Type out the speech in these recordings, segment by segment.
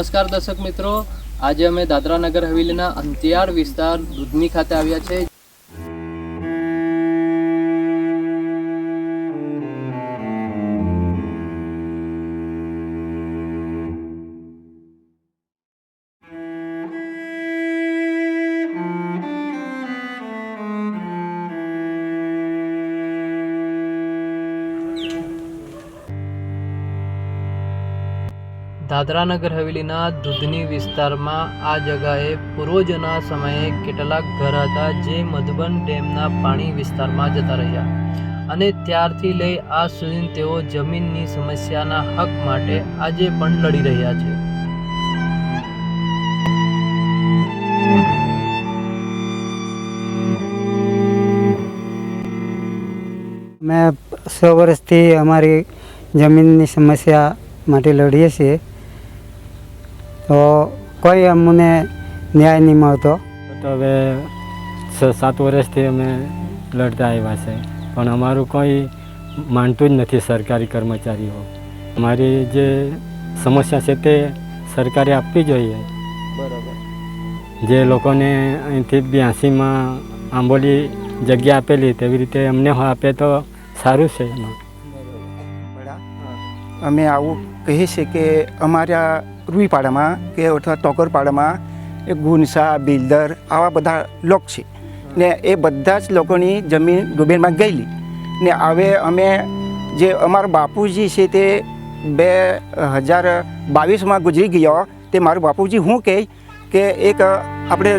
નમસ્કાર દર્શક મિત્રો. આજે અમે દાદરા નગર હવેલીના અંતિયાળ વિસ્તાર દૂધની ખાતે આવ્યા છે દાદરા નગર હવેલીના દૂધની વિસ્તારમાં આ જગાએ પૂર્વજોના સમયે કેટલાક ઘર હતા જે મધુબન ડેમના પાણી વિસ્તારમાં જતા રહ્યા અને ત્યારથી લઈ આ સુધી તેઓ જમીનની સમસ્યાના હક માટે આજે પણ લડી રહ્યા છે. મેં સો વર્ષથી અમારી જમીનની સમસ્યા માટે લડીએ છીએ. તો કોઈ અમને ન્યાય નહીં મળતો. તો હવે છ સાત વર્ષથી અમે લડતા આવ્યા છે. પણ અમારું કોઈ માનતું જ નથી સરકારી કર્મચારીઓ. અમારી જે સમસ્યા છે તે સરકારે આપવી જોઈએ. બરાબર. જે લોકોને અહીંથી બ્યાસીમાં આંબોલી જગ્યા આપેલી તેવી રીતે અમને હો આપે તો સારું છે એમાં. અમે આવું કહીએ છીએ કે અમારા રૂઈપાડામાં કે અથવા ટોકરપાડામાં એ ગુનસા બિલ્ડર આવા બધા લોક છે. ને એ બધા જ લોકોની જમીન ડુબેરમાં ગયેલી. ને હવે અમે જે અમારા બાપુજી છે તે બે હજાર બાવીસમાં ગુજરી ગયો. તે મારું બાપુજી હું કહે? કે એક આપણે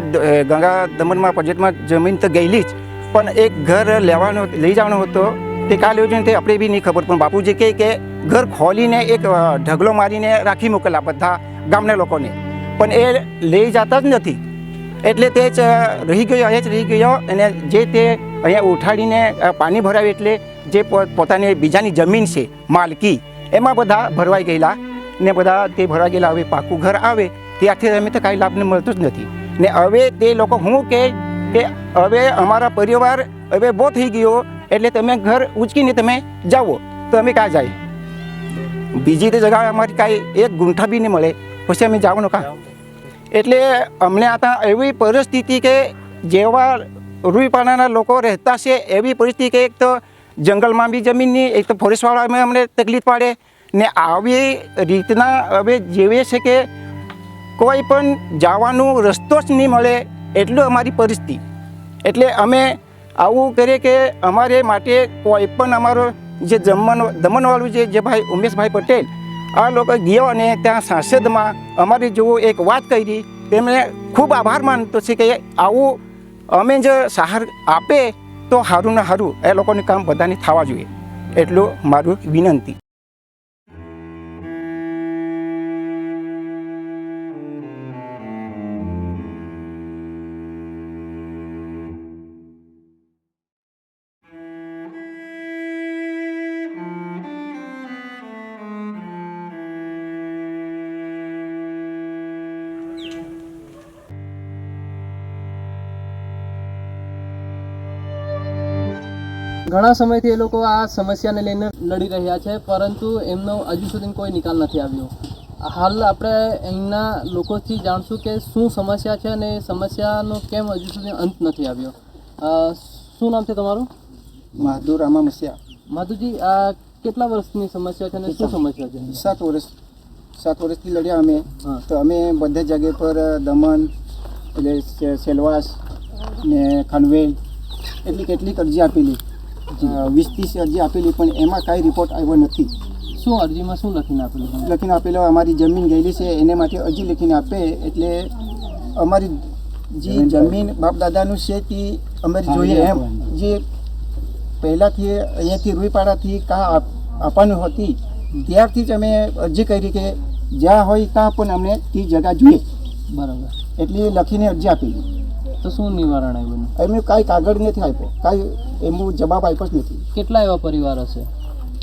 ગંગા દમણમાં પ્રોજેક્ટમાં જમીન તો ગયેલી જ. પણ એક ઘર લેવાનો, લઈ જવાનો હતો. તે કાલે યોજના તે આપણે બી નહીં ખબર. પણ બાપુજી કહે કે ઘર ખોલીને એક ઢગલો મારીને રાખી મૂકેલા બધા ગામના લોકોને. પણ એ લઈ જતા જ નથી. એટલે તે જ રહી ગયો અહીંયા જ રહી ગયો અને જે તે અહીંયા ઉઠાડીને પાણી ભરાવે એટલે જે પોતાની બીજાની જમીન છે, માલકી, એમાં બધા ભરવાઈ ગયેલા ને બધા તે ભરવાઈ ગયેલા. હવે પાકું ઘર આવે ત્યારથી અમે તો કાંઈ લાભને મળતું જ નથી. ને હવે તે લોકો હું કહે કે હવે અમારા પરિવાર હવે બહુ થઈ ગયો, એટલે તમે ઘર ઉચકીને તમે જાઓ. તો અમે કાં જાય? બીજી તે અમારી કાંઈ એક ગુંઠા બી નહીં મળે. પછી અમે જવાનું કાં? એટલે અમને આતા એવી પરિસ્થિતિ કે જેવા રૂઈપાડાના લોકો રહેતા છે, એવી પરિસ્થિતિ કે એક તો જંગલમાં બી જમીનની એક તો ફોરેસ્ટવાળામાં અમને તકલીફ પાડે. ને આવી રીતના હવે જીવે છે કે કોઈ પણ જવાનું રસ્તો જ નહીં મળે એટલું અમારી પરિસ્થિતિ. એટલે અમે આવું કરીએ કે અમારે માટે કોઈ પણ અમારો જે જમવાનો દમણવાળું જે જે ભાઈ, ઉમેશભાઈ પટેલ, આ લોકો ગયો અને ત્યાં સાંસદમાં અમારી જેવો એક વાત કરી. તેમણે ખૂબ આભાર માનતો છે કે આવું અમે જે સહાર આપે તો સારું ને સારું એ લોકોનું કામ બધાને થવા જોઈએ. એટલું મારું વિનંતી. ઘણા સમયથી એ લોકો આ સમસ્યાને લઈને લડી રહ્યા છે પરંતુ એમનો હજુ સુધી કોઈ નિકાલ નથી આવ્યો. હાલ આપણે અહીંના લોકોથી જાણશું કે શું સમસ્યા છે અને એ સમસ્યાનો કેમ હજુ સુધી અંત નથી આવ્યો. શું નામ છે તમારું? માધુ રામા મસ્યા માધુજી આ કેટલા વર્ષની સમસ્યા છે અને શું સમસ્યા છે? સાત વર્ષ. સાત વર્ષથી લડ્યા અમે. હા. તો અમે બધા જગ્યા પર દમણ એટલે સેલવાસ ને ખાનવેલ એટલી કેટલીક અરજી આપેલી. વીસ ત્રીસ અરજી આપેલી પણ એમાં કાંઈ રિપોર્ટ આવ્યો નથી. શું અરજીમાં શું લખીને આપેલું લખીને આપેલો અમારી જમીન ગયેલી છે એને માટે અરજી લખીને આપે એટલે અમારી જે જમીન બાપ દાદાનું છે તે અમારી જોઈએ એમ. જે પહેલાંથી અહીંયાથી રૂઈપાડાથી કાં આપ- આપવાનું હતી ત્યારથી જ અમે અરજી કરી કે જ્યાં હોય ત્યાં પણ અમને તે જગા જોઈએ. બરાબર. એટલે લખીને અરજી આપેલી. તો શું નિવારણ આવ્યું એમને કાંઈ કાગળ નથી આપ્યો. કાંઈ એમનો જવાબ આપ્યો જ નથી. કેટલા એવા પરિવાર હશે?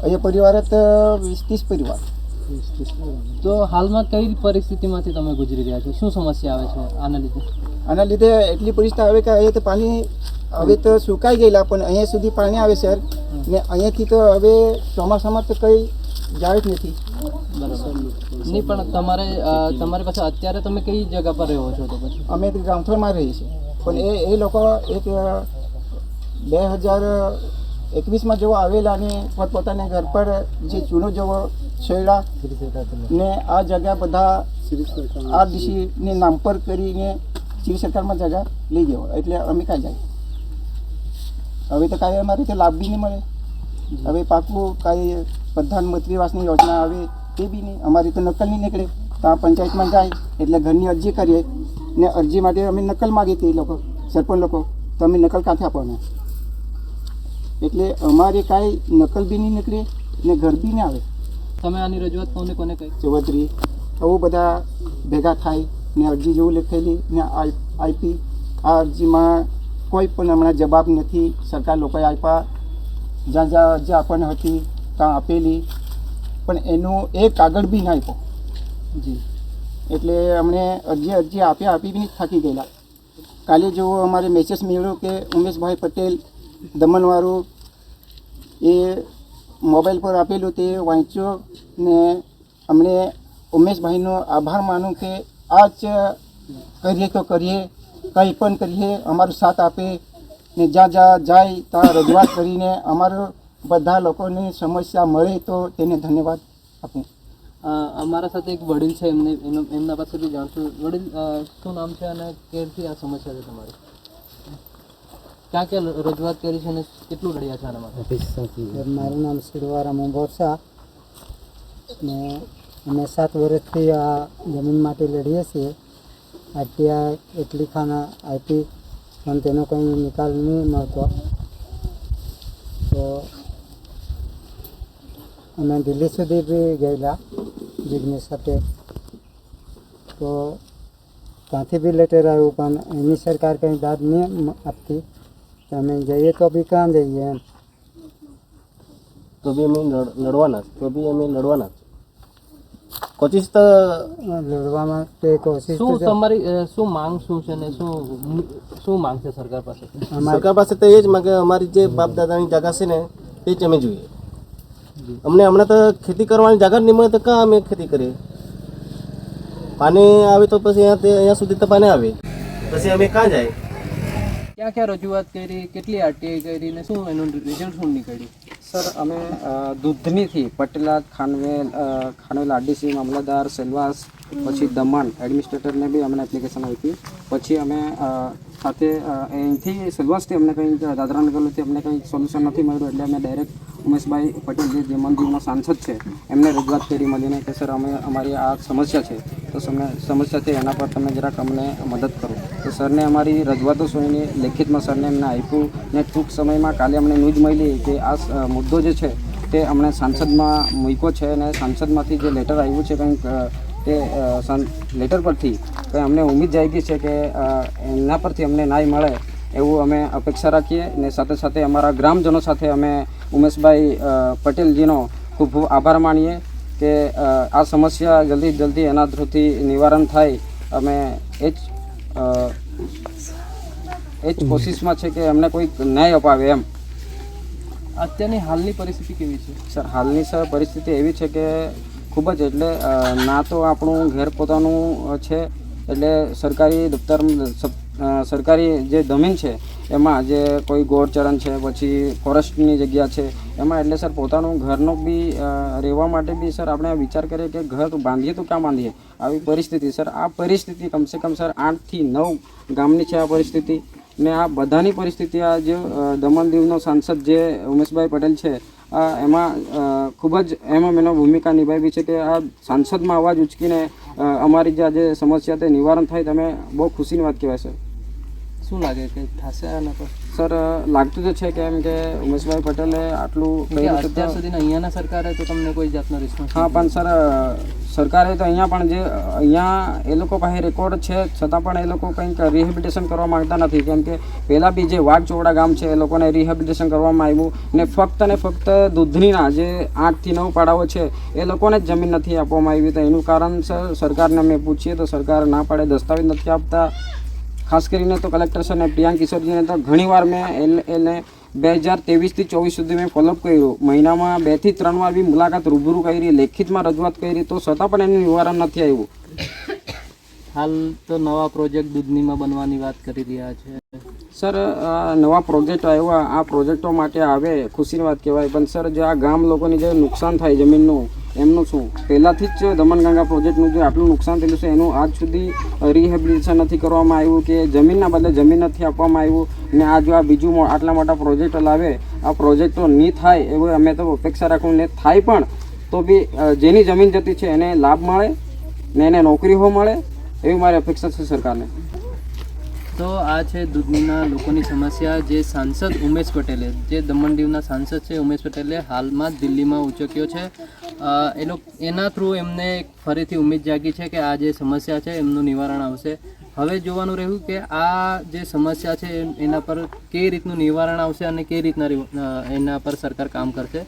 અહીંયા પરિવાર જ વીસ ત્રીસ પરિવાર. તો હાલમાં કઈ પરિસ્થિતિમાંથી તમે ગુજરી રહ્યા છો? શું સમસ્યા આવે છે આના લીધે? આના લીધે એટલી પરિસ્થિતિ આવે કે અહીંયા તો પાણી હવે તો સુકાઈ ગયેલા પણ અહીંયા સુધી પાણી આવે સર. ને અહીંયાથી તો હવે ચોમાસામાં તો કંઈ જાય જ નથી. બરાબર. નહીં પણ તમારે તમારી પાસે અત્યારે તમે કઈ જગ્યા પર રહો છો તો પછી? અમે તો ગામઠોળમાં રહીએ છીએ. પણ એ એ લોકો એક બે હજાર એકવીસમાં જેવો આવેલા અને પોતપોતાના ઘર પર જે ચૂનો જેવો છેડા ને આ જગ્યા બધા આ ડીસીને નામ પર કરીને શ્રી સરકારમાં જગ્યા લઈ ગયો. એટલે અમે કાંઈ જાય. હવે તો કાંઈ અમારે તો લાભ બી નહીં મળે. હવે પાકું કાંઈ પ્રધાનમંત્રી આવાસની યોજના આવે તે બી નહીં. અમારી તો નકલ નહીં નીકળે. તો આ પંચાયતમાં જાય એટલે ઘરની અરજી કરીએ. ને અરજી માટે અમે નકલ માગી હતી એ લોકો સરપંચ લોકો. તો અમે નકલ કાંથી આપવાના એટલે અમારે કાંઈ નકલ બી નહીં નીકળે ને ઘર બી નહીં આવે. તમે આની રજૂઆત કોને કોને કહી ચૌધરી આવું બધા ભેગા થાય ને અરજી જેવું લખેલી ને આપી આ અરજીમાં કોઈ પણ હમણાં જવાબ નથી. સરકાર લોકોએ આપ્યા. જ્યાં જ્યાં અરજી આપવાની હતી ત્યાં આપેલી. પણ એનો એક કાગળ બી ના આપ્યો. જી. એટલે અમને અરજી અરજી આપ્યા આપી બી થાકી ગયેલા. કાલે જો અમારે મેસેજ મળ્યો કે ઉમેશભાઈ પટેલ દમણવાળું એ મોબાઈલ પર આપેલું તે વાંચ્યો ને અમને ઉમેશભાઈનો આભાર માનું કે આ જ કરીએ તો કરીએ, કંઈ પણ કરીએ, અમારો સાથ આપે ને જ્યાં જ્યાં જાય ત્યાં રજૂઆત કરીને અમારો બધા લોકોને સમસ્યા મળે તો તેને ધન્યવાદ આપું. અમારા સાથે એક વડીલ છે, એમને એમના પાસેથી જાણશું. વડીલ શું નામ છે અને ક્યારથી આ સમસ્યા છે તમારી? ક્યાં ક્યાં રજૂઆત કરી છે અને કેટલું લડ્યા છે આના માટે? મારું નામ શિરવારા મોંભોરસા ને અમે સાત વર્ષથી આ જમીન માટે લડીએ છીએ. આરટીઆઈ એટલી ખાના આપી પણ તેનો કંઈ નિકાલ નહીં મળતો. તો અમે દિલ્હી સુધી બી ગયેલા જિગ્નેશ સાથે તો ત્યાંથી બી લેટર આવ્યું પણ એની સરકાર કંઈ દાદ નહીં મ- આપતી તો અમે જઈએ તો બી કાં જઈએ એમ તો બી અમે લડ- લડવાના જ. તો બી અમે લડવાના જ. કોશિશ તો લડવામાં તે કોશિશ તો શું છે. તમારી અ, શું માંગ શું છે ને શું શું માંગ છે સરકાર પાસે અમારે સરકાર પાસે તો એ જ માંગે અમારી જે બાપ દાદાની જાગા છે ને એ જ અમે જોઈએ અમને હમણાં તો ખેતી કરવાની જાગર નહીં મળે તો કાં અમે ખેતી કરીએ? પાણી આવે તો પછી અહીંયા તે અહીંયા સુધી તો પાણી આવે. પછી અમે કાં જાય? ક્યાં ક્યાં રજૂઆત કરી કેટલી આરટીઆઈ કરી ને શું એનું રિઝલ્ટ શું નીકળ્યું? સર અમે દૂધનીથી પટેલા ખાનવેલ ખાનવેલ આરડીસી મામલતદાર સેલવાસ પછી દમણ એડમિનિસ્ટ્રેટરને બી અમને એપ્લિકેશન આપી. પછી અમે સાથે અહીંથી સેલવાસથી અમને કંઈ દાદરાનગરથી અમને કંઈ સોલ્યુશન નથી મળ્યું એટલે અમે ડાયરેક્ટ ઉમેશભાઈ પટેલ જે મંદિરના સાંસદ છે, એમને રજૂઆત કરી મળીને કે, સર, અમે અમારી આ સમસ્યા છે, તો તમે સમસ્યા છે, એના પર તમે જરાક અમને મદદ કરો. તો સરને અમારી રજૂઆતો સુણીને લેખિતમાં સરને એમને આપ્યું ને ટૂંક સમયમાં કાલે અમને ન્યૂઝ મળી કે આ મુદ્દો જે છે, તે અમને સાંસદમાં મૂક્યો છે અને સાંસદમાંથી જે લેટર આવ્યું છે કંઈક તે લેટર પરથી અમને ઉમ્મીદ જાગી છે કે એના પરથી અમને ન્યાય મળે એવું અમે અપેક્ષા રાખીએ ને સાથે સાથે અમારા ગ્રામજનો સાથે અમે ઉમેશભાઈ પટેલજીનો ખૂબ ખૂબ આભાર માનીએ કે આ સમસ્યા જલ્દી જલ્દી એના થ્રુથી નિવારણ થાય. અમે એ જ એ જ કોશિશમાં છે કે અમને કોઈ ન્યાય અપાવે એમ. અત્યારની હાલની પરિસ્થિતિ કેવી છે? સર હાલની સર પરિસ્થિતિ એવી છે કે ખૂબ જ એટલે ના તો આપણું ઘેર પોતાનું છે એટલે સરકારી દફતર સરકારી જે જમીન છે, એમાં જે કોઈ ગોળચરણ છે, પછી ફોરેસ્ટની જગ્યા છે, એમાં એટલે સર પોતાનું ઘરનું બી રહેવા માટે બી સર આપણે વિચાર કરીએ કે ઘર બાંધીએ તો ક્યાં બાંધીએ? આવી પરિસ્થિતિ સર, આ પરિસ્થિતિ કમસે કમ સર આઠથી નવ ગામની છે આ પરિસ્થિતિ. ને આ બધાની પરિસ્થિતિ આ જે દમણ દીવનો સાંસદ જે ઉમેશભાઈ પટેલ છે, આ એમાં ખૂબ જ એમાં એનો ભૂમિકા નિભાવી છે કે આ સાંસદમાં અવાજ ઉચકીને અમારી જે આજે સમસ્યા તે નિવારણ થાય, તમે બહુ ખુશીની વાત કહેવાય સર. શું લાગે કે થશે આના પર સર લાગતું તો છે કેમ કે ઉમેશભાઈ પટેલે આટલું કે અત્યાર સુધી સુધીના અહીંયાના સરકારે તો તમને કોઈ જાતનો રિસ્પોન્સ હા પણ સર સરકારે તો અહીંયા પણ જે અહીંયા એ લોકો પાસે રેકોર્ડ છે છતાં પણ એ લોકો કંઈક રિહેબિલિટેશન કરવા માંગતા નથી. કેમ કે પહેલાં બી જે વાઘચોવડા ગામ છે એ લોકોને રિહેબિલિટેશન કરવામાં આવ્યું ને ફક્ત ને ફક્ત દૂધનીના જે આઠથી નવ પાડાઓ છે એ લોકોને જ જમીન નથી આપવામાં આવી. તો એનું કારણ સર સરકારને અમે પૂછીએ તો સરકાર ના પાડે દસ્તાવેજ નથી આપતા. ખાસ કરીને તો કલેક્ટર સરને પ્રિયાંક કિશોરજીને તો ઘણીવાર મેં એને બે હજાર ત્રેવીસથી ચોવીસ સુધી મેં ફોલોઅપ કર્યું. મહિનામાં બેથી ત્રણ વાર બી મુલાકાત રૂબરૂ કરી લેખિતમાં રજૂઆત કરી તો છતાં પણ એનું નિવારણ નથી આવ્યું. હાલ તો નવા પ્રોજેક્ટ દૂધનીમાં બનવાની વાત કરી રહ્યા છે. સર નવા પ્રોજેક્ટ આવ્યા. આ પ્રોજેક્ટો માટે આવે ખુશીની વાત કહેવાય. પણ સર જે આ ગામ લોકોની જે નુકસાન થાય જમીનનું એમનું શું? પહેલાંથી જ દમણગંગા પ્રોજેક્ટનું જે આટલું નુકસાન થયેલું છે, એનું આજ સુધી રિહેબિલિટેશન નથી કરવામાં આવ્યું કે જમીનના બદલે જમીન નથી આપવામાં આવ્યું ને આ જો આ બીજું આટલા મોટા પ્રોજેક્ટ લાવે, આ પ્રોજેક્ટો નહીં થાય એવું અમે તો અપેક્ષા રાખું ને થાય પણ, તો બી જેની જમીન જતી છે એને લાભ મળે ને એને નોકરીઓ મળે, એવી મારી અપેક્ષા છે સરકારને. તો આ છે દૂધનીના લોકોની સમસ્યા જે સાંસદ ઉમેશ પટેલે, જે દમણ દીવના સાંસદ છે ઉમેશ પટેલે હાલમાં દિલ્હીમાં ઉચક્યો છે. એનો એના થ્રુ એમને ફરીથી ઉમેદ જાગી છે કે આ જે સમસ્યા છે એમનું નિવારણ આવશે. હવે જોવાનું રહ્યું કે આ જે સમસ્યા છે એના પર કઈ રીતનું નિવારણ આવશે અને કઈ રીતના એના પર સરકાર કામ કરશે?